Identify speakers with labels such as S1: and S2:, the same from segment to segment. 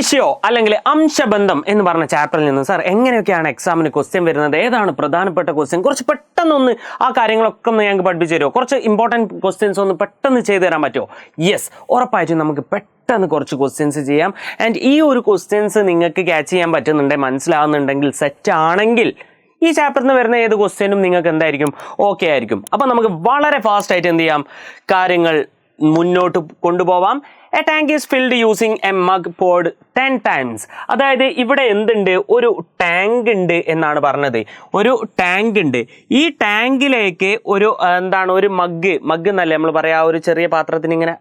S1: Ratio അല്ലെങ്കിൽ അംശബന്ധം എന്ന് പറഞ്ഞ ചാപ്റ്ററിൽ നിന്ന് സാർ എങ്ങനെയൊക്കെയാണ് എക്സാമിന് ക്വസ്റ്റ്യൻ വരുന്നത്? ഏതാണ് പ്രധാനപ്പെട്ട ക്വസ്റ്റ്യൻ കുറച്ച് പെട്ടെന്ന് ഒന്ന് ആ കാര്യങ്ങളൊക്കെ ഒന്ന് ഞങ്ങൾക്ക് പഠിപ്പിച്ചു തരുമോ? കുറച്ച് ഇമ്പോർട്ടന്റ് ക്വസ്റ്റ്യൻസ് ഒന്ന് പെട്ടെന്ന് ചെയ്തു തരാൻ പറ്റുമോ? യെസ് ഉറപ്പായിട്ടും നമുക്ക് പെട്ടെന്ന് കുറച്ച് ക്വസ്റ്റ്യൻസ് ചെയ്യാം. ആൻഡ് ഈ ഒരു ക്വസ്റ്റ്യൻസ് നിങ്ങൾക്ക് ക്യാച്ച് ചെയ്യാൻ പറ്റുന്നുണ്ടെങ്കിൽ മനസ്സിലാവുന്നുണ്ടെങ്കിൽ സെറ്റ് ആണെങ്കിൽ ഈ ചാപ്റ്ററിൽ നിന്ന് വരുന്ന ഏത് ക്വസ്റ്റ്യനും നിങ്ങൾക്ക് എന്തായിരിക്കും? ഓക്കെ ആയിരിക്കും. അപ്പോൾ നമുക്ക് വളരെ ഫാസ്റ്റ് ആയിട്ട് എന്ത് ചെയ്യാം? കാര്യങ്ങൾ മുന്നോട്ട് കൊണ്ടുപോവാം. A tank is filled using a mug poured ten times അതായത് ഇവിടെ എന്തുണ്ട്? ഒരു ടാങ്ക് ഉണ്ട് എന്നാണ് പറഞ്ഞത്. ഒരു ടാങ്ക് ഉണ്ട്. ഈ ടാങ്കിലേക്ക് ഒരു എന്താണ് ഒരു മഗ് മഗ് എന്നല്ലേ നമ്മൾ പറയാ? ഒരു ചെറിയ പാത്രത്തിന് ഇങ്ങനെ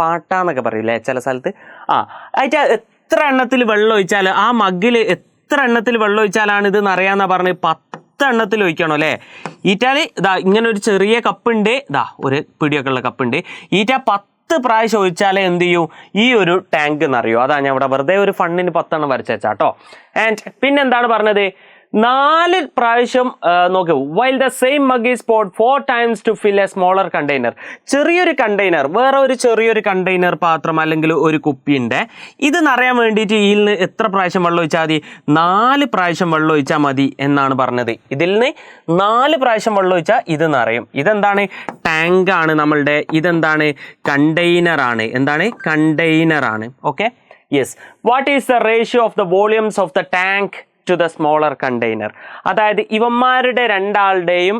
S1: പാട്ടാന്നൊക്കെ പറയില്ലേ ചില സ്ഥലത്ത്? ആ അതിന്റെ എത്ര എണ്ണത്തിൽ വെള്ളം ഒഴിച്ചാൽ ആ മഗ്ഗിൽ എത്ര എണ്ണത്തിൽ വെള്ളം ഒഴിച്ചാലാണ് ഇത് നിറയാന്നാ പറഞ്ഞത്? പത്ത് എണ്ണത്തിൽ ഒഴിക്കണം അല്ലേ? ഈറ്റാൽ ഇതാ ഇങ്ങനെ ഒരു ചെറിയ കപ്പ് ഉണ്ട് ഇതാ ഒരു പിടിയൊക്കെ ഉള്ള കപ്പുണ്ട്. ഈറ്റ പത്ത് പ്രാവശ്യം ഒഴിച്ചാലേ എന്ത് ചെയ്യൂ? ഈ ഒരു ടാങ്ക് എന്നറിയോ. അതാ ഞാൻ ഇവിടെ വെറുതെ ഒരു ഫണ്ണിന് പത്തെണ്ണം വരച്ചേച്ചാട്ടോ ആൻഡ് പിന്നെന്താണ് പറഞ്ഞത്? നാല് പ്രാവശ്യം നോക്കി. While the same mug is pour four times to fill a smaller container ചെറിയൊരു കണ്ടെയ്നർ വേറെ ഒരു ചെറിയൊരു കണ്ടെയ്നർ പാത്രം അല്ലെങ്കിൽ ഒരു കുപ്പിന്റെ ഇത് നിറയാൻ വേണ്ടിയിട്ട് ഇതിൽ നിന്ന് എത്ര പ്രാവശ്യം വെള്ളം ഒഴിച്ചാൽ മതി? നാല് പ്രാവശ്യം വെള്ളം ഒഴിച്ചാൽ മതി എന്നാണ് പറഞ്ഞത്. ഇതിൽ നിന്ന് നാല് പ്രാവശ്യം വെള്ളം ഒഴിച്ചാൽ ഇത് നിറയും. ഇതെന്താണ്? ടാങ്ക് ആണ് നമ്മളുടെ ഇതെന്താണ്? കണ്ടെയ്നർ ആണ്. എന്താണ്? കണ്ടെയ്നർ ആണ്. Okay yes what is the ratio of the volumes of the tank to the smaller container അതായത് ഇവന്മാരുടെ രണ്ടാളുടെയും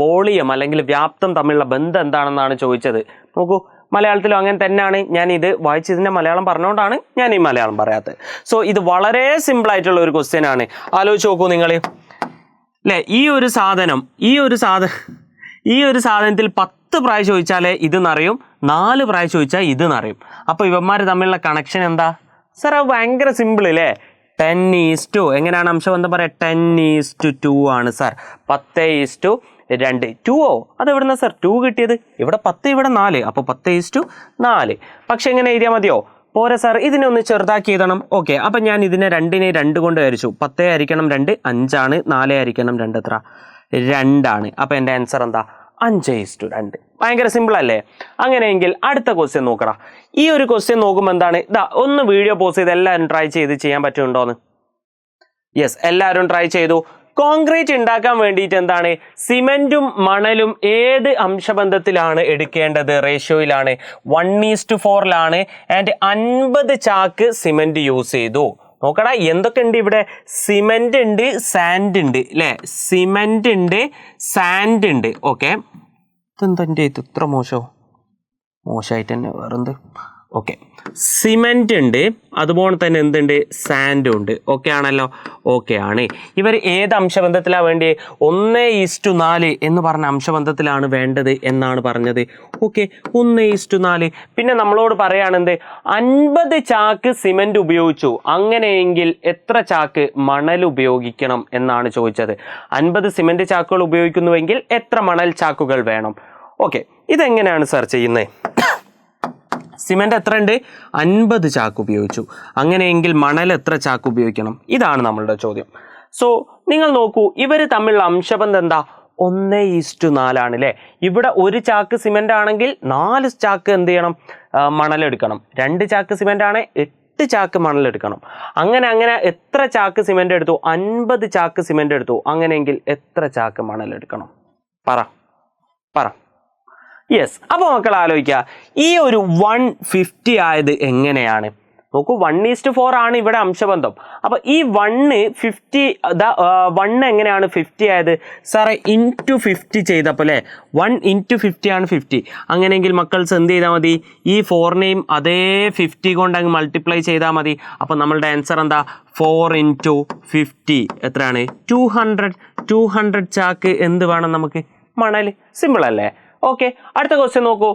S1: വോളിയം അല്ലെങ്കിൽ വ്യാപ്തം തമ്മിലുള്ള ബന്ധം എന്താണെന്നാണ് ചോദിച്ചത്. നോക്കൂ മലയാളത്തിലും അങ്ങനെ തന്നെയാണ്. ഞാൻ ഇത് വായിച്ചതിന്റെ മലയാളം പറഞ്ഞുകൊണ്ടാണ് ഞാൻ ഈ മലയാളം പറയാത്തത്. സോ ഇത് വളരെ സിമ്പിൾ ആയിട്ടുള്ള ഒരു ക്വസ്റ്റ്യൻ ആണ്. ആലോചിച്ച് നോക്കൂ നിങ്ങൾ അല്ലേ ഈ ഒരു സാധനം ഈ ഒരു സാധ ഈ ഒരു സാധനത്തിൽ പത്ത് പ്രായം ചോദിച്ചാലേ ഇത് നിറയും നാല് പ്രായം ചോദിച്ചാൽ ഇത് നിറയും അപ്പോൾ ഇവന്മാർ തമ്മിലുള്ള കണക്ഷൻ എന്താ? സാർ അത് ഭയങ്കര സിമ്പിൾ അല്ലേ ടെൻ ഈസ് ടു എങ്ങനെയാണ് അംശബന്ധം പറയാം? ടെൻ ഈസ് ടു ടു ആണ് സാർ പത്ത് ഈസ് ടു രണ്ട്. ടു ഓ? അത് എവിടുന്ന സാർ ടു കിട്ടിയത്? ഇവിടെ പത്ത് ഇവിടെ നാല്. അപ്പോൾ പത്ത് ഈസ് ടു നാല്. പക്ഷെ എങ്ങനെ എഴുതിയാൽ മതിയോ? പോരെ സാർ ഇതിനെ ഒന്ന് ചെറുതാക്കി എഴുതണം. ഓക്കെ അപ്പം ഞാൻ ഇതിനെ രണ്ടിനെ രണ്ട് കൊണ്ട് വരച്ചു പത്തേ ആയിരിക്കണം രണ്ട് അഞ്ചാണ് നാലേ ആയിരിക്കണം രണ്ട് എത്ര? രണ്ടാണ്. അപ്പം എന്റെ ആൻസർ എന്താ? അഞ്ച് ഇസ്റ്റു രണ്ട്. ഭയങ്കര സിമ്പിൾ അല്ലേ? അങ്ങനെയെങ്കിൽ അടുത്ത ക്വസ്റ്റ്യൻ നോക്കടാ. ഈ ഒരു ക്വസ്റ്റ്യൻ നോക്കുമ്പോൾ എന്താണ്? ഇതാ ഒന്ന് വീഡിയോ പോസ് ചെയ്ത് എല്ലാവരും ട്രൈ ചെയ്ത് ചെയ്യാൻ പറ്റുന്നുണ്ടോന്ന്. യെസ് എല്ലാവരും ട്രൈ ചെയ്തു. കോൺക്രീറ്റ് ഉണ്ടാക്കാൻ വേണ്ടിയിട്ട് എന്താണ്? സിമെന്റും മണലും ഏത് അംശബന്ധത്തിലാണ് എടുക്കേണ്ടത്? റേഷ്യോയിലാണ് വൺ ഈസ്റ്റ് ഫോറിലാണ് ആൻഡ് അൻപത് ചാക്ക് സിമെന്റ് യൂസ് ചെയ്തു. നോക്കടാ എന്തൊക്കെ ഉണ്ട് ഇവിടെ? സിമെന്റ് ഉണ്ട് സാൻഡ് ഉണ്ട് അല്ലേ സിമെന്റ് ഉണ്ട് സാൻഡ് ഉണ്ട് ഓക്കെ. ഇതെന്താ എന്റെ ഇത്? ഇത്ര മോശമോ മോശമായിട്ട് തന്നെ വേറെന്ത്? ഓക്കെ സിമെന്റ് ഉണ്ട്. അതുപോലെ തന്നെ എന്തുണ്ട്? സാൻഡും ഉണ്ട്. ഓക്കെ ആണല്ലോ? ഓക്കെ ആണ്. ഇവർ ഏത് അംശബന്ധത്തിലാണ് വേണ്ടത് ഒന്ന് ഈസ്റ്റു നാല് എന്ന് പറഞ്ഞ അംശബന്ധത്തിലാണ് വേണ്ടത് എന്നാണ് പറഞ്ഞത്. ഓക്കെ ഒന്ന് ഈസ്റ്റു നാല്. പിന്നെ നമ്മളോട് പറയുകയാണെന്ത് അൻപത് ചാക്ക് സിമെന്റ് ഉപയോഗിച്ചു. അങ്ങനെയെങ്കിൽ എത്ര ചാക്ക് മണൽ ഉപയോഗിക്കണം എന്നാണ് ചോദിച്ചത്. അൻപത് സിമെന്റ് ചാക്കുകൾ ഉപയോഗിക്കുന്നുവെങ്കിൽ എത്ര മണൽ ചാക്കുകൾ വേണം? ഓക്കെ ഇതെങ്ങനെയാണ് സാർ ചെയ്യുന്നത്? സിമെന്റ് എത്ര ഉണ്ട് അൻപത് ചാക്ക് ഉപയോഗിച്ചു. അങ്ങനെയെങ്കിൽ മണൽ എത്ര ചാക്ക് ഉപയോഗിക്കണം? ഇതാണ് നമ്മളുടെ ചോദ്യം. സോ നിങ്ങൾ നോക്കൂ ഇവർ തമ്മിലുള്ള അംശബന്ധം എന്താ? ഒന്ന് ഈസ്റ്റു നാലാണ് അല്ലേ ഇവിടെ ഒരു ചാക്ക് സിമെന്റ് ആണെങ്കിൽ നാല് ചാക്ക് എന്ത് ചെയ്യണം? മണലെടുക്കണം രണ്ട് ചാക്ക് സിമെന്റ് ആണ് എട്ട് ചാക്ക് മണലെടുക്കണം അങ്ങനെ അങ്ങനെ എത്ര ചാക്ക് സിമെന്റ് എടുത്തു? അൻപത് ചാക്ക് സിമെന്റ് എടുത്തു. അങ്ങനെയെങ്കിൽ എത്ര ചാക്ക് മണലെടുക്കണം പറ. പറ. യെസ് അപ്പോൾ മക്കൾ ആലോചിക്കുക ഈ ഒരു വൺ ഫിഫ്റ്റി ആയത് എങ്ങനെയാണ്? നോക്കൂ വൺ ഈസ്റ്റ് ഫോർ ആണ് ഇവിടെ അംശബന്ധം. അപ്പോൾ ഈ വണ്ണ് ഫിഫ്റ്റി വണ്ണ് എങ്ങനെയാണ് ഫിഫ്റ്റി ആയത്? സാറേ ഇന്റു ഫിഫ്റ്റി ചെയ്തപ്പോൾ അല്ലേ? വൺ ഇന്റു ഫിഫ്റ്റി ആണ് ഫിഫ്റ്റി അങ്ങനെയെങ്കിൽ മക്കൾസ് എന്ത് ചെയ്താൽ മതി? ഈ ഫോറിനെയും അതേ ഫിഫ്റ്റി കൊണ്ട് അങ്ങ് മൾട്ടിപ്ലൈ ചെയ്താൽ മതി. അപ്പോൾ നമ്മളുടെ ആൻസർ എന്താ? ഫോർ ഇന്റു ഫിഫ്റ്റി എത്രയാണ്? ടു ഹൺഡ്രഡ് ടു ഹൺഡ്രഡ് ചാക്ക് എന്ത് വേണം നമുക്ക്? മണൽ സിമ്പിൾ അല്ലേ? ഓക്കെ അടുത്ത ക്വസ്റ്റ്യൻ നോക്കൂ.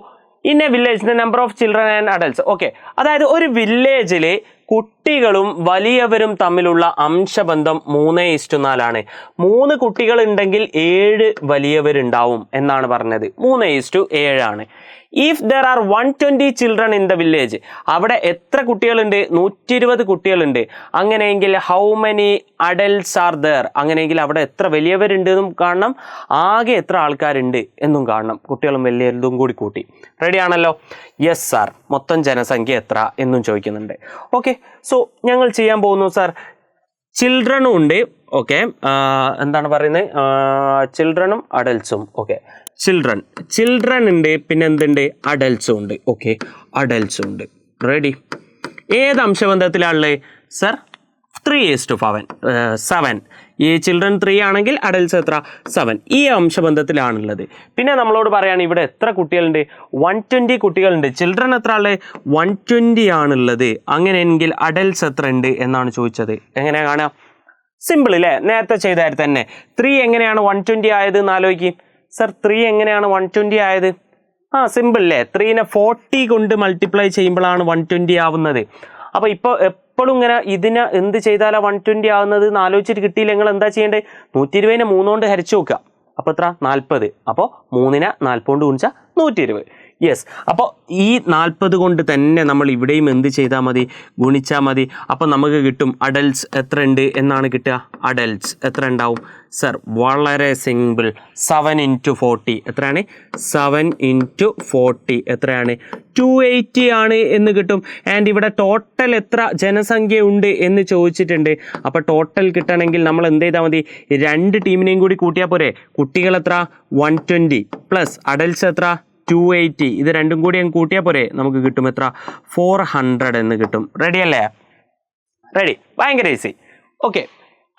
S1: In a village the number of children and adults okay അതായത് ഒരു വില്ലേജിൽ കുട്ടികളും വലിയവരും തമ്മിലുള്ള അംശബന്ധം മൂന്ന് ഇസ്റ്റു നാലാണ്. മൂന്ന് കുട്ടികൾ ഉണ്ടെങ്കിൽ ഏഴ് വലിയവരുണ്ടാവും എന്നാണ് പറഞ്ഞത്. മൂന്ന് ഇസ്റ്റു ഏഴാണ്. If there are one twenty children in the village അവിടെ എത്ര കുട്ടികളുണ്ട്? നൂറ്റി ഇരുപത് കുട്ടികളുണ്ട്. അങ്ങനെയെങ്കിൽ how many adults are there അങ്ങനെയെങ്കിൽ അവിടെ എത്ര വലിയവരുണ്ട് എന്നും കാണണം. ആകെ എത്ര ആൾക്കാരുണ്ട് എന്നും കാണണം. കുട്ടികളും വലിയതും കൂടി കൂട്ടി. റെഡി ആണല്ലോ? യെസ് സാർ മൊത്തം ജനസംഖ്യ എത്ര എന്നും ചോദിക്കുന്നുണ്ട്. ഓക്കെ സോ ഞങ്ങൾ ചെയ്യാൻ പോകുന്നു സാർ ചിൽഡ്രനും ഉണ്ട് ഓക്കെ എന്താണ് പറയുന്നത് ചിൽഡ്രനും അഡൽസും ഓക്കെ ചിൽഡ്രൻ ചിൽഡ്രൻ ഉണ്ട് പിന്നെ എന്തുണ്ട്? അഡൽസും ഉണ്ട് ഓക്കെ അഡൽസും ഉണ്ട്. റെഡി ഏത് അംശബന്ധത്തിലാണുള്ളത് sir three is to four seven ഈ ചിൽഡ്രൻ ത്രീ ആണെങ്കിൽ അഡൽസ് എത്ര? സെവൻ ഈ അംശബന്ധത്തിലാണുള്ളത്. പിന്നെ നമ്മളോട് പറയാണ് ഇവിടെ എത്ര കുട്ടികളുണ്ട്? വൺ ട്വന്റി കുട്ടികളുണ്ട്. ചിൽഡ്രൻ എത്ര ഉള്ളത് വൺ ട്വന്റി ആണുള്ളത്. അങ്ങനെയെങ്കിൽ അഡൽസ് എത്ര ഉണ്ട് എന്നാണ് ചോദിച്ചത്. എങ്ങനെയാണ് കാണാം സിമ്പിൾ അല്ലേ നേരത്തെ ചെയ്തായിരുന്നു തന്നെ. ത്രീ എങ്ങനെയാണ് വൺ ട്വന്റി ആയത് എന്ന് ആലോചിക്കും. സർ ത്രീ എങ്ങനെയാണ് വൺ ട്വന്റി ആയത്? ആ സിമ്പിൾ അല്ലേ ത്രീനെ ഫോർട്ടി കൊണ്ട് മൾട്ടിപ്ലൈ ചെയ്യുമ്പോഴാണ് വൺ ട്വന്റി ആവുന്നത്. അപ്പോൾ ഇപ്പോൾ എപ്പോഴും ഇങ്ങനെ ഇതിന് എന്ത് ചെയ്താലാ വൺ ട്വന്റി ആവുന്നത്? എന്ന് ആലോചിച്ചിട്ട് കിട്ടിയില്ല. നിങ്ങൾ എന്താ ചെയ്യേണ്ടത്? നൂറ്റി ഇരുപതിനെ മൂന്നുകൊണ്ട് ഹരിച്ചു നോക്കുക. അപ്പോൾ എത്ര? നാൽപ്പത് അപ്പോൾ മൂന്നിനെ നാൽപ്പത് കൊണ്ട് ഗുണിച്ചാൽ നൂറ്റി ഇരുപത് യെസ് അപ്പോൾ ഈ നാൽപ്പത് കൊണ്ട് തന്നെ നമ്മൾ ഇവിടെയും എന്ത് ചെയ്താൽ മതി? ഗുണിച്ചാൽ മതി. അപ്പോൾ നമുക്ക് കിട്ടും അഡൽട്സ് എത്ര ഉണ്ട് എന്നാണ് കിട്ടുക? അഡൽട്സ് എത്ര ഉണ്ടാവും? സർ വളരെ സിമ്പിൾ സെവൻ ഇന്റു ഫോർട്ടി എത്രയാണ്? സെവൻ ഇന്റു ഫോർട്ടി എത്രയാണ്? ടു എയ്റ്റി ആണ് എന്ന് കിട്ടും. ആൻഡ് ഇവിടെ ടോട്ടൽ എത്ര ജനസംഖ്യ ഉണ്ട് എന്ന് ചോദിച്ചിട്ടുണ്ട്. അപ്പോൾ ടോട്ടൽ കിട്ടണമെങ്കിൽ നമ്മൾ എന്ത് ചെയ്താൽ മതി? രണ്ട് ടീമിനെയും കൂടി കൂട്ടിയാൽ പോരെ. കുട്ടികൾ എത്ര വൺ ട്വന്റി പ്ലസ് അഡൽട്സ് എത്ര? ടു എയ്റ്റി ഇത് രണ്ടും കൂടി അങ്ങ് കൂട്ടിയാൽ പോരെ. നമുക്ക് കിട്ടും എത്ര? ഫോർ ഹൺഡ്രഡ് എന്ന് കിട്ടും. റെഡി അല്ലേ? റെഡി ഭയങ്കര ഈസി ഓക്കെ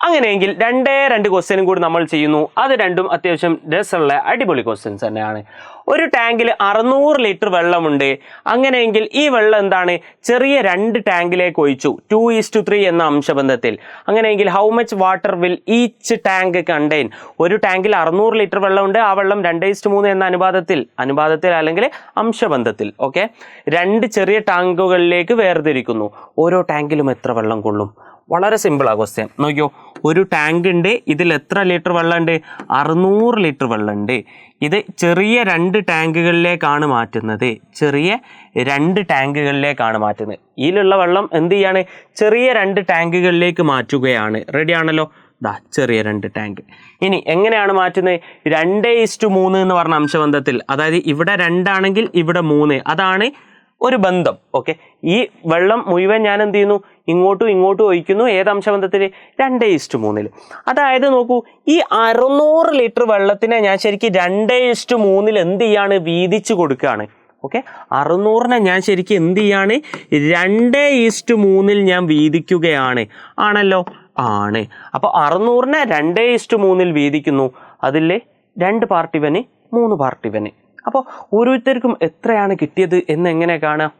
S1: അങ്ങനെയെങ്കിൽ രണ്ടേ രണ്ട് ക്വസ്റ്റ്യനും കൂടി നമ്മൾ ചെയ്യുന്നു. അത് രണ്ടും അത്യാവശ്യം രസമുള്ള അടിപൊളി ക്വസ്റ്റ്യൻസ് തന്നെയാണ്. ഒരു ടാങ്കിൽ അറുന്നൂറ് ലിറ്റർ വെള്ളമുണ്ട്. അങ്ങനെയെങ്കിൽ ഈ വെള്ളം എന്താണ്? ചെറിയ രണ്ട് ടാങ്കിലേക്ക് ഒഴിച്ചു. ടു ഈസ് ടു ത്രീ എന്ന അംശബന്ധത്തിൽ. അങ്ങനെയെങ്കിൽ how much water will each tank contain ഒരു ടാങ്കിൽ അറുന്നൂറ് ലിറ്റർ വെള്ളമുണ്ട്. ആ വെള്ളം രണ്ട് ഈസ്റ്റ് മൂന്ന് എന്ന അനുപാതത്തിൽ അനുപാതത്തിൽ അല്ലെങ്കിൽ അംശബന്ധത്തിൽ ഓക്കെ രണ്ട് ചെറിയ ടാങ്കുകളിലേക്ക് വേർതിരിക്കുന്നു. ഓരോ ടാങ്കിലും എത്ര വെള്ളം കൊള്ളും? വളരെ സിമ്പിളാണ് ക്വസ്റ്റ്യൻ നോക്കിയോ? ഒരു ടാങ്ക് ഉണ്ട്. ഇതിൽ എത്ര ലിറ്റർ വെള്ളമുണ്ട്? അറുന്നൂറ് ലിറ്റർ വെള്ളമുണ്ട്. ഇത് ചെറിയ രണ്ട് ടാങ്കുകളിലേക്കാണ് മാറ്റുന്നത്. ചെറിയ രണ്ട് ടാങ്കുകളിലേക്കാണ് മാറ്റുന്നത്. ഇതിലുള്ള വെള്ളം എന്ത് ചെയ്യാണ്? ചെറിയ രണ്ട് ടാങ്കുകളിലേക്ക് മാറ്റുകയാണ്. റെഡിയാണല്ലോ ദാ ചെറിയ രണ്ട് ടാങ്ക് ഇനി എങ്ങനെയാണ് മാറ്റുന്നത്? രണ്ട് ഇസ്റ്റു മൂന്ന് എന്ന് പറഞ്ഞ അംശബന്ധത്തിൽ. അതായത് ഇവിടെ രണ്ടാണെങ്കിൽ ഇവിടെ മൂന്ന്. അതാണ് ഒരു ബന്ധം ഓക്കെ ഈ വെള്ളം മുഴുവൻ ഞാൻ എന്ത് ചെയ്യുന്നു? ഇങ്ങോട്ടും ഇങ്ങോട്ടും ഒഴിക്കുന്നു. ഏത് അംശബന്ധത്തിൽ? രണ്ട് ഇഷ്ടു മൂന്നിൽ അതായത് നോക്കൂ ഈ അറുന്നൂറ് ലിറ്റർ വെള്ളത്തിനെ ഞാൻ ശരിക്കും രണ്ട് ഇഷ്ടു മൂന്നിൽ എന്ത് ചെയ്യാണ്? വീതിച്ചു കൊടുക്കുകയാണ് ഓക്കെ അറുന്നൂറിനെ ഞാൻ ശരിക്കും എന്ത് ചെയ്യാണ്? രണ്ട് ഈസ്റ്റ് മൂന്നിൽ ഞാൻ വീതിക്കുകയാണ്. ആണല്ലോ? ആണ്. അപ്പോൾ അറുന്നൂറിനെ രണ്ട് ഈസ്റ്റ് മൂന്നിൽ വീതിക്കുന്നു. അതിൽ രണ്ട് പാർട്ടിവന് മൂന്ന് പാർട്ടിവന് അപ്പോൾ ഓരോരുത്തർക്കും എത്രയാണ് കിട്ടിയത് എന്ന് എങ്ങനെ കാണാം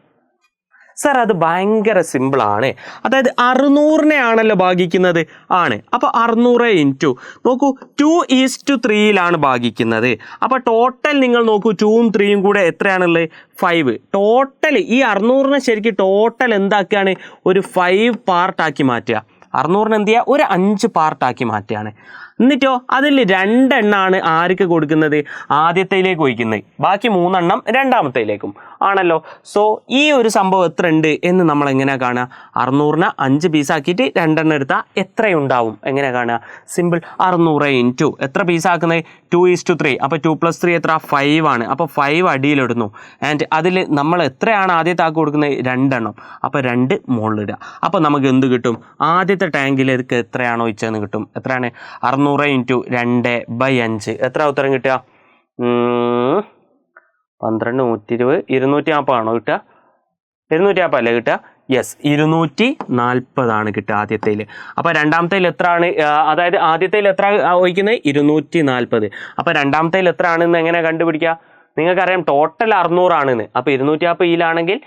S1: സർ അത് ഭയങ്കര സിമ്പിളാണ് അതായത് അറുന്നൂറിനെ ആണല്ലോ ഭാഗിക്കുന്നത്. ആണ്. അപ്പോൾ അറുന്നൂറ് ഇന്റു നോക്കൂ ടു ഈസ് ടു ത്രീയിലാണ് ഭാഗിക്കുന്നത്. അപ്പോൾ ടോട്ടൽ നിങ്ങൾ നോക്കൂ ടൂവും ത്രീയും കൂടെ എത്രയാണുള്ളത്? ഫൈവ് ടോട്ടൽ ഈ അറുന്നൂറിനെ ശരിക്കും ടോട്ടൽ എന്താക്കുകയാണ്? ഒരു ഫൈവ് പാർട്ടാക്കി മാറ്റുക. അറുന്നൂറിന് എന്ത് ചെയ്യുക? ഒരു അഞ്ച് പാർട്ടാക്കി മാറ്റുകയാണ്. എന്നിട്ടോ അതിൽ രണ്ടെണ്ണമാണ് ആർക്ക് കൊടുക്കുന്നത്? ആദ്യത്തേലേക്ക് ഒഴിക്കുന്നത്. ബാക്കി മൂന്നെണ്ണം രണ്ടാമത്തേലേക്കും. ആണല്ലോ? സോ ഈ ഒരു സംഭവം എത്ര ഉണ്ട് എന്ന് നമ്മൾ എങ്ങനെയാണ് കാണുക? അറുന്നൂറിന് അഞ്ച് പീസാക്കിയിട്ട് രണ്ടെണ്ണം എടുത്താൽ എത്രയുണ്ടാവും? എങ്ങനെയാണ് കാണുക? സിമ്പിൾ അറുന്നൂറ് ഇന്റു എത്ര പീസാക്കുന്നത് ടു ഈസ് ടു ത്രീ അപ്പോൾ ടു പ്ലസ് ത്രീ എത്ര? ഫൈവ് ആണ്. അപ്പോൾ ഫൈവ് അടിയിലിടുന്നു ആൻഡ് അതിൽ നമ്മൾ എത്രയാണ് ആദ്യത്തെ ആക്ക് കൊടുക്കുന്നത്? രണ്ടെണ്ണം. അപ്പോൾ രണ്ട് മുകളിലിടുക അപ്പോൾ നമുക്ക് എന്ത് കിട്ടും? ആദ്യത്തെ ടാങ്കിലേക്ക് എത്രയാണോ ഇച്ചതെന്ന് കിട്ടും? എത്രയാണ്? അറുന്നൂറ് ഇന്റു രണ്ട് ബൈ അഞ്ച്. എത്ര ഉത്തരം കിട്ടുക? പന്ത്രണ്ട് നൂറ്റി ഇരുപത് ഇരുന്നൂറ്റി നാൽപ്പതാണോ കിട്ടുക? ഇരുന്നൂറ്റി നാൽപ്പതല്ലേ കിട്ടുക? യെസ് ഇരുന്നൂറ്റി നാൽപ്പതാണ് കിട്ടുക ആദ്യത്തേൽ അപ്പോൾ രണ്ടാമത്തേൽ എത്ര ആണ് അതായത് ആദ്യത്തേൽ എത്ര ഒഴിക്കുന്നത്? ഇരുന്നൂറ്റി നാൽപ്പത് അപ്പോൾ രണ്ടാമത്തേൽ എത്ര ആണെന്ന് എങ്ങനെ കണ്ടുപിടിക്കുക? നിങ്ങൾക്കറിയാം ടോട്ടൽ അറുന്നൂറാണെന്ന്. അപ്പോൾ ഇരുന്നൂറ്റി നാൽപ്പത് ഇതിലാണെങ്കിൽ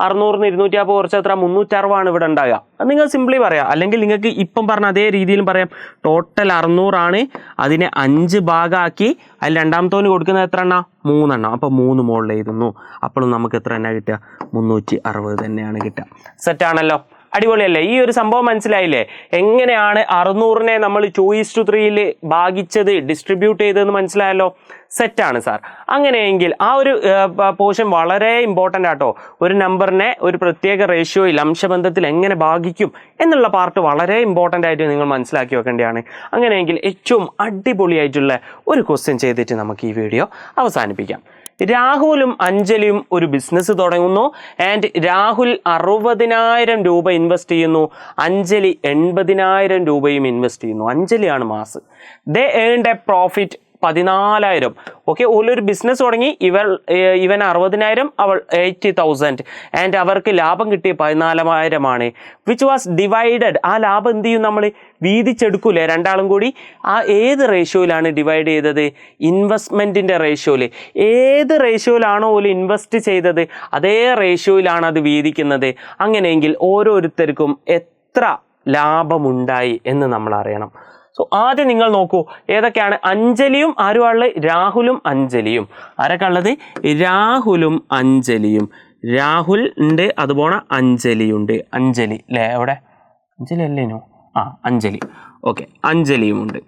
S1: അറുന്നൂറിന് ഇരുന്നൂറ്റി അപ്പോൾ കുറച്ച് എത്ര? മുന്നൂറ്ററുപതാണ് ഇവിടെ ഉണ്ടാകുക അത് നിങ്ങൾ സിംപ്ലി പറയാം. അല്ലെങ്കിൽ നിങ്ങൾക്ക് ഇപ്പം പറഞ്ഞ അതേ രീതിയിലും പറയാം. ടോട്ടൽ അറുന്നൂറാണ്. അതിനെ അഞ്ച് ഭാഗമാക്കി അതിൽ രണ്ടാമത്തോന് കൊടുക്കുന്നത് എത്ര എണ്ണ മൂന്നെണ്ണം. അപ്പോൾ മൂന്ന് മുകളിൽ എഴുതുന്നു. അപ്പോഴും നമുക്ക് എത്ര എണ്ണ കിട്ടുക? മുന്നൂറ്റി അറുപത് തന്നെയാണ് കിട്ടുക. സെറ്റാണല്ലോ അടിപൊളിയല്ലേ? ഈ ഒരു സംഭവം മനസ്സിലായില്ലേ? എങ്ങനെയാണ് അറുന്നൂറിനെ നമ്മൾ ഈസ് ടു ത്രീയിൽ ഭാഗിച്ചത് ഡിസ്ട്രിബ്യൂട്ട് ചെയ്തതെന്ന് മനസ്സിലായല്ലോ? സെറ്റാണ് സാർ അങ്ങനെയെങ്കിൽ ആ ഒരു പോർഷൻ വളരെ ഇമ്പോർട്ടന്റ് ആട്ടോ. ഒരു നമ്പറിനെ ഒരു പ്രത്യേക റേഷ്യോയിൽ അംശബന്ധത്തിൽ എങ്ങനെ ഭാഗിക്കും എന്നുള്ള പാർട്ട് വളരെ ഇമ്പോർട്ടന്റ് ആയിട്ട് നിങ്ങൾ മനസ്സിലാക്കി വെക്കേണ്ടതാണ്. അങ്ങനെയെങ്കിൽ ഏറ്റവും അടിപൊളിയായിട്ടുള്ള ഒരു ക്വസ്റ്റ്യൻ ചെയ്തിട്ട് നമുക്ക് ഈ വീഡിയോ അവസാനിപ്പിക്കാം. രാഹുലും അഞ്ജലിയും ഒരു ബിസിനസ് തുടങ്ങുന്നു. ആൻഡ് രാഹുൽ അറുപതിനായിരം രൂപ ഇൻവെസ്റ്റ് ചെയ്യുന്നു. അഞ്ജലി എൺപതിനായിരം രൂപയും ഇൻവെസ്റ്റ് ചെയ്യുന്നു. അഞ്ജലിയാണ് മാസ്. ദേ ഏൺഡ് എ പ്രോഫിറ്റ് പതിനാലായിരം. ഓക്കെ ഒരു ബിസിനസ് തുടങ്ങി. ഇവൾ ഇവൻ അറുപതിനായിരം അവൾ എയ്റ്റി തൗസൻഡ് ആൻഡ് അവർക്ക് ലാഭം കിട്ടിയ പതിനാലായിരമാണ്. വിച്ച് വാസ് ഡിവൈഡഡ് ആ ലാഭം എന്ത് ചെയ്യും നമ്മൾ വീതിച്ചെടുക്കൂലേ രണ്ടാളും കൂടി. ആ ഏത് റേഷ്യോയിലാണ് ഡിവൈഡ് ചെയ്തത്? ഇൻവെസ്റ്റ്മെന്റിന്റെ റേഷ്യോയിൽ ഏത് റേഷ്യോയിലാണോ ഓൽ ഇൻവെസ്റ്റ് ചെയ്തത്? അതേ റേഷ്യോയിലാണ് അത് വീതിക്കുന്നത്. അങ്ങനെയെങ്കിൽ ഓരോരുത്തർക്കും എത്ര ലാഭമുണ്ടായി എന്ന് നമ്മൾ അറിയണം. സോ ആദ്യം നിങ്ങൾ നോക്കൂ ഏതൊക്കെയാണ്? അഞ്ജലിയും ആരുമാണ് രാഹുലും അഞ്ജലിയും. ആരൊക്കെ ഉള്ളത്? രാഹുലും അഞ്ജലിയും. രാഹുൽ ഉണ്ട് അതുപോലെ അഞ്ജലിയുണ്ട് അഞ്ജലി അല്ലേ എവിടെ? അഞ്ജലി അല്ലേനോ ആ അഞ്ജലി. ഓക്കെ അഞ്ജലിയും ഉണ്ട്.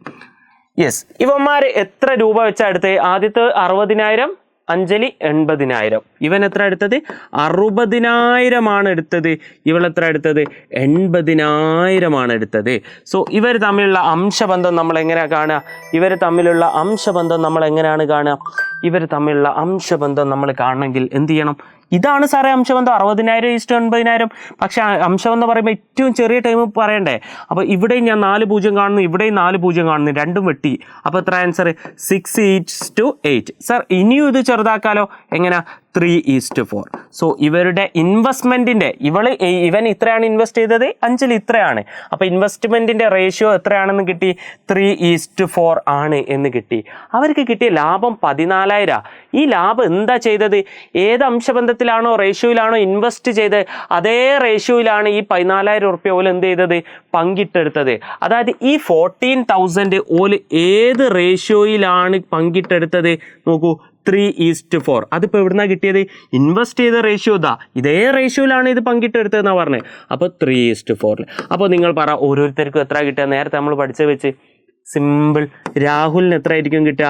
S1: യെസ് ഇവന്മാർ എത്ര രൂപ വെച്ചാൽ എടുത്തത് ആദ്യത്തെ അറുപതിനായിരം അഞ്ജലി എൺപതിനായിരം. ഇവൻ എത്ര എടുത്തത്? അറുപതിനായിരമാണ് എടുത്തത്. ഇവൾ എത്ര എടുത്തത്? എൺപതിനായിരമാണ് എടുത്തത്. സോ ഇവർ തമ്മിലുള്ള അംശബന്ധം നമ്മൾ എങ്ങനെയാണ് കാണുക? ഇവർ തമ്മിലുള്ള അംശബന്ധം നമ്മൾ എങ്ങനെയാണ് കാണുക? ഇവർ തമ്മിലുള്ള അംശബന്ധം നമ്മൾ കാണണമെങ്കിൽ എന്ത് ചെയ്യണം? ഇതാണ് സാറേ അംശബന്ധം. അറുപതിനായിരം ഈസ്റ്റ് എൺപതിനായിരം പക്ഷെ അംശം അംശബന്ധം പറയുമ്പോൾ ഏറ്റവും ചെറിയ ടൈം പറയണ്ടേ? അപ്പോൾ ഇവിടെയും ഞാൻ നാല് പൂജ്യം കാണുന്നു ഇവിടെയും നാല് പൂജ്യം കാണുന്നു രണ്ടും വെട്ടി. അപ്പോൾ എത്ര answer six is to eight sir ഇനിയും ഇത് ചെറുതാക്കാലോ? എങ്ങനെ? ത്രീ ഈസ്റ്റ് ഫോർ സോ ഇവരുടെ ഇൻവെസ്റ്റ്മെന്റിന്റെ ഇവൾ ഇവൻ ഇത്രയാണ് ഇൻവെസ്റ്റ് ചെയ്തത് അഞ്ചിൽ ഇത്രയാണ്. അപ്പോൾ ഇൻവെസ്റ്റ്മെന്റിന്റെ റേഷ്യോ എത്രയാണെന്ന് കിട്ടി? ത്രീ ഈസ്റ്റ് ഫോർ ആണ് എന്ന് കിട്ടി. അവർക്ക് കിട്ടിയ ലാഭം പതിനാലായിരം. ഈ ലാഭം എന്താ ചെയ്തത്? ഏത് അംശബന്ധത്തിലാണോ റേഷ്യോയിലാണോ ഇൻവെസ്റ്റ് ചെയ്തത് അതേ റേഷ്യോയിലാണ് ഈ പതിനാലായിരം ഉറുപ്പ്യ ഓൽ എന്ത് ചെയ്തത്? പങ്കിട്ടെടുത്തത്. അതായത് ഈ ഫോർട്ടീൻ തൗസൻഡ് ഓൽ ഏത് റേഷ്യോയിലാണ് പങ്കിട്ടെടുത്തത്? നോക്കൂ ത്രീ ഈസ്റ്റ് ഫോർ അതിപ്പോൾ എവിടുന്നാണ് കിട്ടിയത്? ഇൻവെസ്റ്റ് ചെയ്ത റേഷ്യോ ഇതാ. ഇതേ റേഷ്യോയിലാണ് ഇത് പങ്കിട്ടെടുത്തതെന്നാണ് പറഞ്ഞത് അപ്പോൾ ത്രീ ഈസ്റ്റ് ഫോറിൽ അപ്പോൾ നിങ്ങൾ പറ ഓരോരുത്തർക്കും എത്ര കിട്ടുക? നേരത്തെ നമ്മൾ പഠിച്ച വെച്ച്. സിമ്പിൾ രാഹുലിന് എത്ര ആയിരിക്കും കിട്ടുക?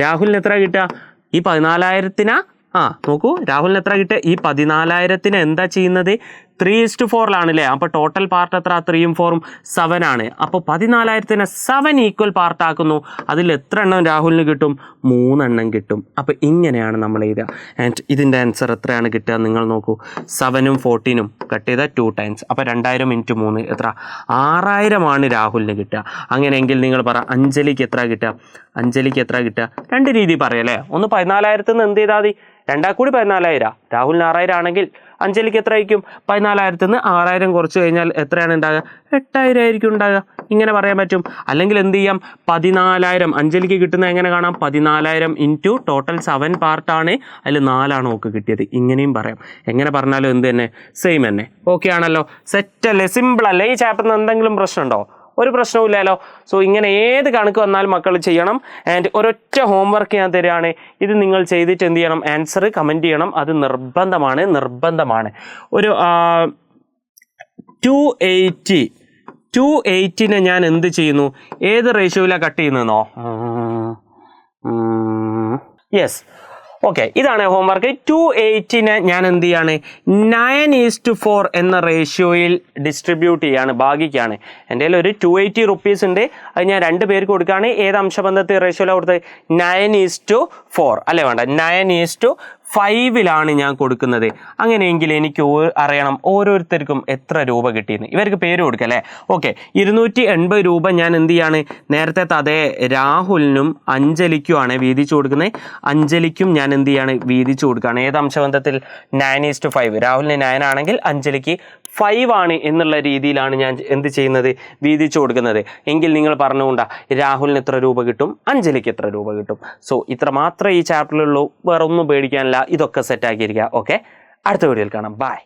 S1: രാഹുലിന് എത്ര കിട്ടുക? ഈ പതിനാലായിരത്തിന്? ആ നോക്കൂ രാഹുലിന് എത്ര കിട്ടുക? ഈ പതിനാലായിരത്തിന് എന്താ ചെയ്യുന്നത്? ത്രീ ഇസ്റ്റ് ഫോറിലാണല്ലേ അപ്പോൾ ടോട്ടൽ പാർട്ട് എത്ര? ത്രീയും ഫോറും സെവൻ ആണ്. അപ്പോൾ പതിനാലായിരത്തിനെ സെവൻ ഈക്വൽ പാർട്ട് ആക്കുന്നു. അതിൽ എത്ര എണ്ണം രാഹുലിന് കിട്ടും? മൂന്നെണ്ണം കിട്ടും. അപ്പോൾ ഇങ്ങനെയാണ് നമ്മൾ എഴുതുക. ആൻഡ് ഇതിന്റെ ആൻസർ എത്രയാണ് കിട്ടുക? നിങ്ങൾ നോക്കൂ. സെവനും ഫോർട്ടീനും കട്ട് ചെയ്ത ടു ടൈംസ് അപ്പോൾ രണ്ടായിരം ഇന്റു മൂന്ന് എത്ര? ആറായിരമാണ് രാഹുലിന് കിട്ടുക. അങ്ങനെയെങ്കിൽ നിങ്ങൾ പറ അഞ്ജലിക്ക് എത്ര കിട്ടുക? അഞ്ജലിക്ക് എത്ര കിട്ടുക? രണ്ട് രീതി പറയല്ലേ ഒന്ന് പതിനാലായിരത്തിൽ നിന്ന് എന്ത് ചെയ്താൽ മതി? രണ്ടാ കൂടി പതിനാലായിരം. രാഹുലിന് ആറായിരം ആണെങ്കിൽ അഞ്ജലിക്ക് എത്ര ആയിരിക്കും പതിനാലായിരത്തിൽ നിന്ന് ആറായിരം കുറച്ച് കഴിഞ്ഞാൽ എത്രയാണ് ഉണ്ടാകുക എട്ടായിരം ആയിരിക്കും ഉണ്ടാകുക ഇങ്ങനെ പറയാൻ പറ്റും. അല്ലെങ്കിൽ എന്ത് ചെയ്യാം? പതിനാലായിരം. അഞ്ജലിക്ക് കിട്ടുന്ന എങ്ങനെ കാണാം? പതിനാലായിരം ഇന്റു ടോട്ടൽ സെവൻ പാർട്ടാണ് അതിൽ നാലാണ് ഓക്ക് കിട്ടിയത്. ഇങ്ങനെയും പറയാം. എങ്ങനെ പറഞ്ഞാലും എന്ത് തന്നെ? സെയിം തന്നെ. ഓക്കെ ആണല്ലോ. സെറ്റ് അല്ലേ? സിമ്പിൾ അല്ലേ? ഈ ചാപ്റ്ററിന് എന്തെങ്കിലും പ്രശ്നമുണ്ടോ? ഒരു പ്രശ്നവുമില്ലല്ലോ. സോ ഇങ്ങനെ ഏത് കണക്ക് വന്നാലും മക്കൾ ചെയ്യണം. ആൻഡ് ഒരൊറ്റ ഹോംവർക്ക് ഞാൻ തരികയാണ്. ഇത് നിങ്ങൾ ചെയ്തിട്ട് എന്ത് ചെയ്യണം? ആൻസർ കമന്റ് ചെയ്യണം. അത് നിർബന്ധമാണ്. നിർബന്ധമാണ്. ഒരു ടു എയ്റ്റി ടു എയ്റ്റിനെ ഞാൻ എന്ത് ചെയ്യുന്നു? ഏത് റേഷ്യോയിലാണ് കട്ട് ചെയ്യുന്നതെന്നോ? യെസ് ഓക്കെ ഇതാണ് ഹോംവർക്ക് ടു എയ്റ്റിനെ ഞാൻ എന്ത് ചെയ്യാണ്? നയൻ ഈസ്റ്റ് ഫോർ എന്ന റേഷ്യോയിൽ ഡിസ്ട്രിബ്യൂട്ട് ചെയ്യാണ് ഭാഗിക്കുകയാണ്. എന്റെ കയ്യിൽ ഒരു ടു എയ്റ്റി റുപ്പീസ് ഉണ്ട്. അത് ഞാൻ രണ്ട് പേർക്ക് കൊടുക്കുകയാണ്. ഏത് അംശബന്ധത്തിൽ റേഷ്യോയിലാണ് കൊടുത്തത്? നയൻ ഈസ്റ്റ് ഫോർ അല്ലേ വേണ്ട? നയൻ ഈസ്റ്റ് ഫൈവിലാണ് ഞാൻ കൊടുക്കുന്നത്. അങ്ങനെയെങ്കിൽ എനിക്ക് അറിയണം ഓരോരുത്തർക്കും എത്ര രൂപ കിട്ടിയെന്ന്. ഇവർക്ക് പേര് കൊടുക്കുക അല്ലേ? ഓക്കെ ഇരുന്നൂറ്റി എൺപത് രൂപ ഞാൻ എന്ത് ചെയ്യാണ്? നേരത്തെ അതേ രാഹുലിനും അഞ്ജലിക്കുമാണ് വീതിച്ചു കൊടുക്കുന്നത്. അഞ്ജലിക്കും ഞാൻ എന്ത് ചെയ്യാണ്? വീതിച്ചു കൊടുക്കുകയാണ്. ഏത് അംശബന്ധത്തിൽ? നയൻ ഈസ്റ്റ് ഫൈവ് രാഹുലിന് നയൻ ആണെങ്കിൽ അഞ്ജലിക്ക് ഫൈവ് ആണ് എന്നുള്ള രീതിയിലാണ് ഞാൻ എന്ത് ചെയ്യുന്നത്? വീതിച്ചു കൊടുക്കുന്നത്. എങ്കിൽ നിങ്ങൾ പറഞ്ഞുകൊണ്ടാ രാഹുലിന് എത്ര രൂപ കിട്ടും? അഞ്ജലിക്ക് എത്ര രൂപ കിട്ടും? സോ ഇത്ര മാത്രമേ ഈ ചാപ്റ്ററിലുള്ളൂ വേറെ ഒന്നും പേടിക്കാനില്ല. ഇതൊക്കെ സെറ്റാക്കിയിരിക്കുക ഓക്കെ അടുത്ത വീഡിയോയിൽ കാണാം. ബൈ